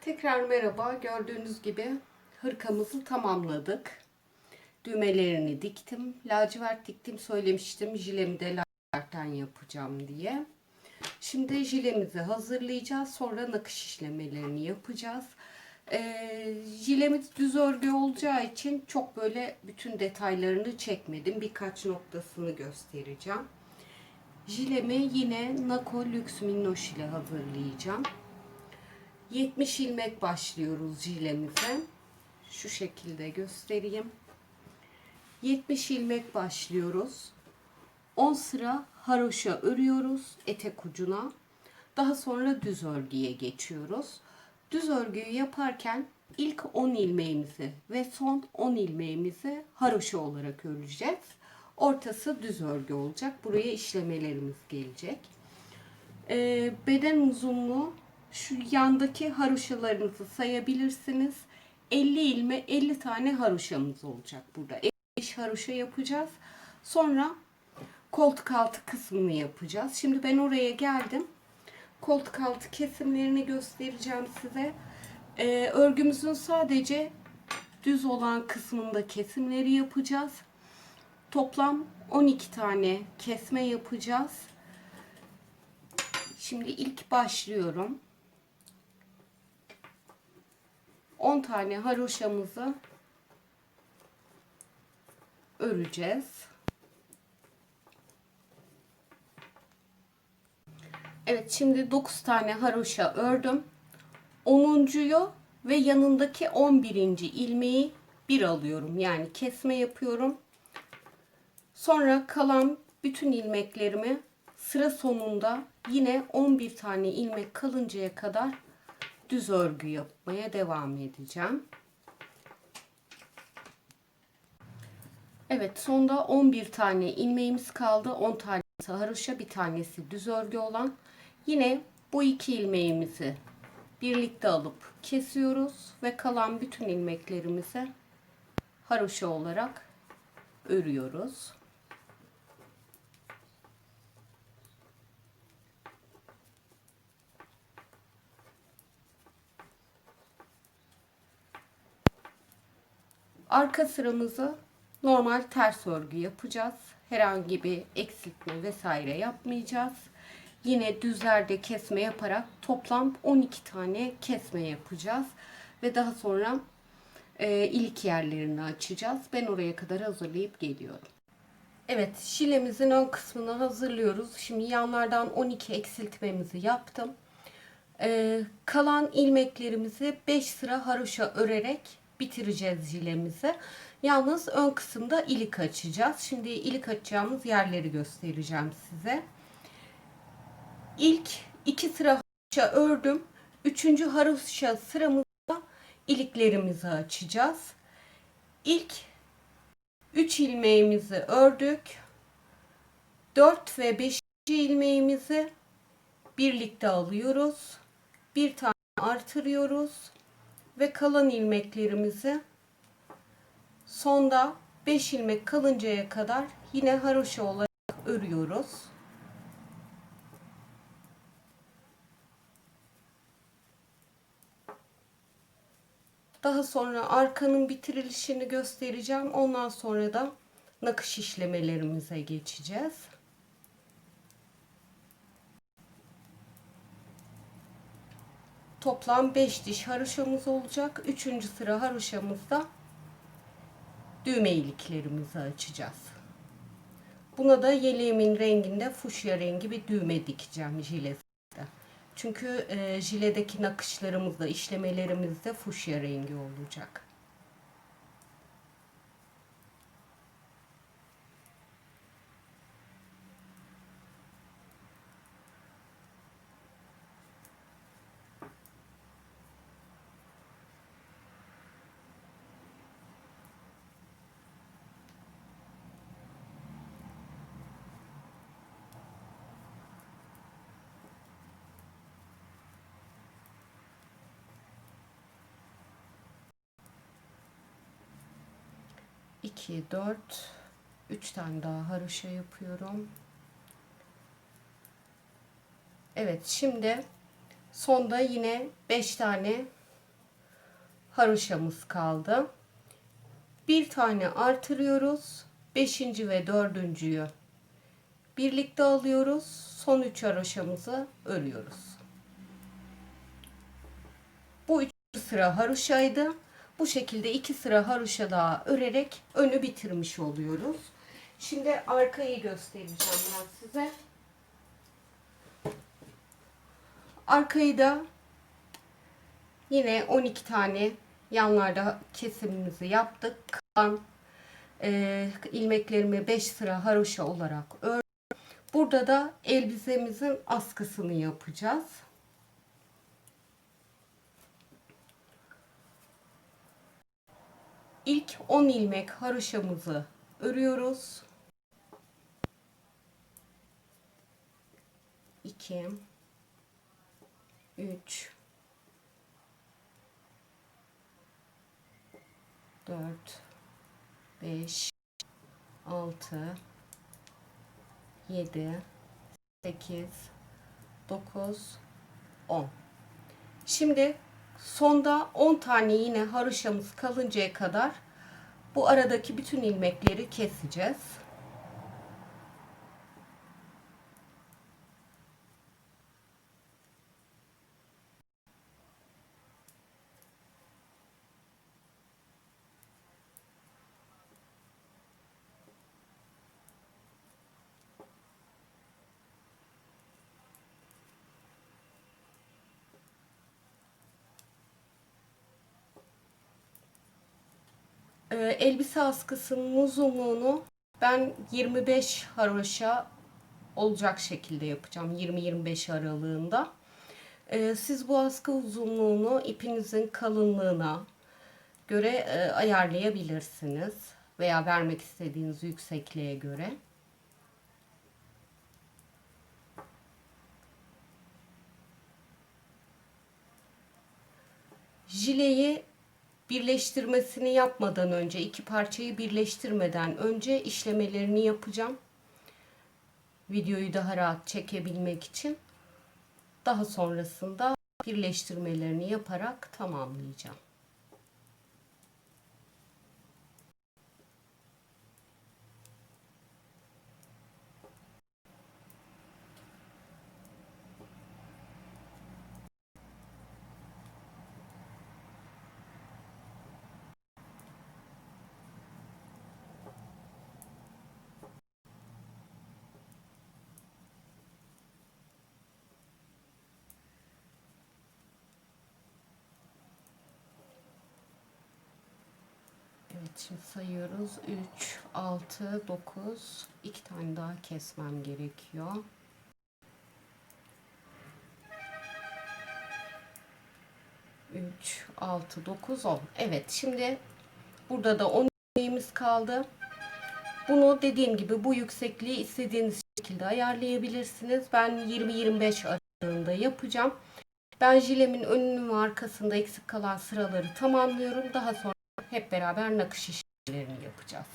Tekrar merhaba. Gördüğünüz gibi hırkamızı tamamladık. Düğmelerini diktim. Lacivert diktim söylemiştim. Jilemi de lacivertten yapacağım diye. Şimdi jilemizi hazırlayacağız. Sonra nakış işlemelerini yapacağız. Ee, jilemiz düz örgü olacağı için çok böyle bütün detaylarını çekmedim. Birkaç noktasını göstereceğim. Jilemi yine Nako Lux Minnoş ile hazırlayacağım. 70 ilmek başlıyoruz jilemize. Şu şekilde göstereyim. 70 ilmek başlıyoruz. 10 sıra haroşa örüyoruz etek ucuna. Daha sonra düz örgüye geçiyoruz. Düz örgüyü yaparken ilk 10 ilmeğimizi ve son 10 ilmeğimizi haroşa olarak öreceğiz. Ortası düz örgü olacak. Buraya işlemelerimiz gelecek. Ee, beden uzunluğu şu yandaki haroşalarınızı sayabilirsiniz. 50 ilme 50 tane haroşamız olacak burada. 5 haroşa yapacağız. Sonra koltuk altı kısmını yapacağız. Şimdi ben oraya geldim. Koltuk altı kesimlerini göstereceğim size. Ee, örgümüzün sadece düz olan kısmında kesimleri yapacağız. Toplam 12 tane kesme yapacağız. Şimdi ilk başlıyorum. 10 tane haroşamızı öreceğiz. Evet şimdi 9 tane haroşa ördüm. 10.yu ve yanındaki 11. ilmeği bir alıyorum. Yani kesme yapıyorum. Sonra kalan bütün ilmeklerimi sıra sonunda yine 11 tane ilmek kalıncaya kadar düz örgü yapmaya devam edeceğim. Evet sonda 11 tane ilmeğimiz kaldı. 10 tanesi haroşa bir tanesi düz örgü olan. Yine bu iki ilmeğimizi birlikte alıp kesiyoruz ve kalan bütün ilmeklerimizi haroşa olarak örüyoruz. Arka sıramızı normal ters örgü yapacağız. Herhangi bir eksiltme vesaire yapmayacağız. Yine düzlerde kesme yaparak toplam 12 tane kesme yapacağız. Ve daha sonra e, ilik yerlerini açacağız. Ben oraya kadar hazırlayıp geliyorum. Evet şilemizin ön kısmını hazırlıyoruz. Şimdi yanlardan 12 eksiltmemizi yaptım. Ee, kalan ilmeklerimizi 5 sıra haroşa örerek bitireceğiz jilemizi. Yalnız ön kısımda ilik açacağız. Şimdi ilik açacağımız yerleri göstereceğim size. İlk 2 sıra haroşa ördüm. Üçüncü haroşa sıramızda iliklerimizi açacağız. İlk 3 ilmeğimizi ördük. 4 ve 5. ilmeğimizi birlikte alıyoruz. Bir tane artırıyoruz ve kalan ilmeklerimizi sonda 5 ilmek kalıncaya kadar yine haroşa olarak örüyoruz. Daha sonra arkanın bitirilişini göstereceğim. Ondan sonra da nakış işlemelerimize geçeceğiz. Toplam 5 diş haroşamız olacak. 3. sıra haroşamızda düğme iliklerimizi açacağız. Buna da yeleğimin renginde fuşya rengi bir düğme dikeceğim jilesinde. Çünkü e, jiledeki nakışlarımızda, işlemelerimizde fuşya rengi olacak. İki, dört, üç tane daha haroşa yapıyorum. Evet, şimdi sonda yine beş tane haroşamız kaldı. Bir tane artırıyoruz. Beşinci ve dördüncüyü birlikte alıyoruz. Son üç haroşamızı örüyoruz. Bu üç sıra haroşaydı. Bu şekilde iki sıra haroşa daha örerek önü bitirmiş oluyoruz. Şimdi arkayı göstereceğim ben size. Arkayı da yine 12 tane yanlarda kesimimizi yaptık. Kalan e, ilmeklerimi 5 sıra haroşa olarak ördüm. Burada da elbisemizin askısını yapacağız. İlk 10 ilmek haroşamızı örüyoruz. 2 3 4 5 6 7 8 9 10 Şimdi sonda 10 tane yine haroşamız kalıncaya kadar bu aradaki bütün ilmekleri keseceğiz. Ee, elbise askısının uzunluğunu ben 25 haroşa olacak şekilde yapacağım. 20-25 aralığında. Ee, siz bu askı uzunluğunu ipinizin kalınlığına göre e, ayarlayabilirsiniz. Veya vermek istediğiniz yüksekliğe göre. Jileyi birleştirmesini yapmadan önce iki parçayı birleştirmeden önce işlemelerini yapacağım. Videoyu daha rahat çekebilmek için. Daha sonrasında birleştirmelerini yaparak tamamlayacağım. Evet şimdi sayıyoruz. 3, 6, 9. 2 tane daha kesmem gerekiyor. Üç, altı, dokuz, on. Evet şimdi burada da 10 ilmeğimiz kaldı. Bunu dediğim gibi bu yüksekliği istediğiniz şekilde ayarlayabilirsiniz. Ben 20-25 aralığında yapacağım. Ben jilemin önünün ve arkasında eksik kalan sıraları tamamlıyorum. Daha sonra hep beraber nakış işlemlerini yapacağız.